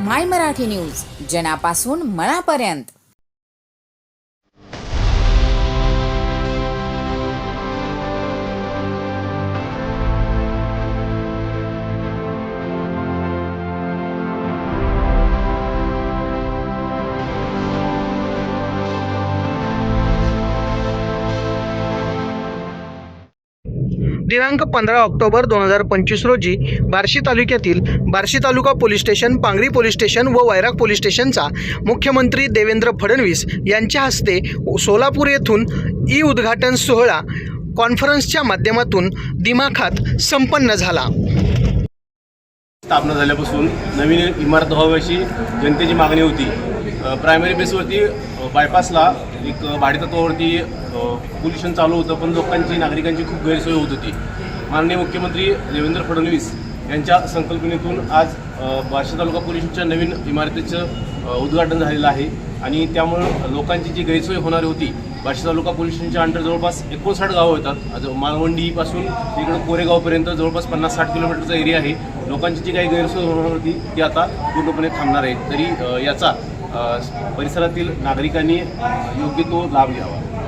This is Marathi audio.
माय मराठी न्यूज जनापासून मनापर्यंत. दिनांक पंधरा ऑक्टोबर दोन हजार पंचवीस रोजी बार्शी तालुक्यातील Barshi taluka police station Pangri police station व वैराग पोलीस स्टेशनचा मुख्यमंत्री देवेंद्र फडणवीस यांच्या हस्ते सोलापूर येथून ई उद्घाटन सोहळा कॉन्फरन्सच्या माध्यमातून दिमाखात संपन्न झाला. स्थापना झाल्यापासून नवीन इमारत व्हावी अशी जनतेची मागणी होती. प्रायमरी बेसवरती बायपासला एक भाडेतत्वावरती पोल्युशन चालू होतं पण लोकांची नागरिकांची खूप गैरसोय होत होती. माननीय मुख्यमंत्री देवेंद्र फडणवीस यांच्या संकल्पनेतून आज बार्शी तालुका पोलिसांच्या नवीन इमारतीचं उद्घाटन झालेलं आहे. आणि त्यामुळं लोकांची जी गैरसोय होणारी होती बार्शी तालुका पोलीस स्टेशनच्या अंडर जवळपास एकोणसाठ गावं येतात मालवंडीपासून इकडं कोरेगावपर्यंत जवळपास पन्नास साठ किलोमीटरचा एरिया आहे. लोकांची जी काही गैरसोय होणार होती ती आता पूर्णपणे थांबणार आहे. तरी याचा परिसरातील नागरिकांनी योग्य तो लाभ घ्यावा.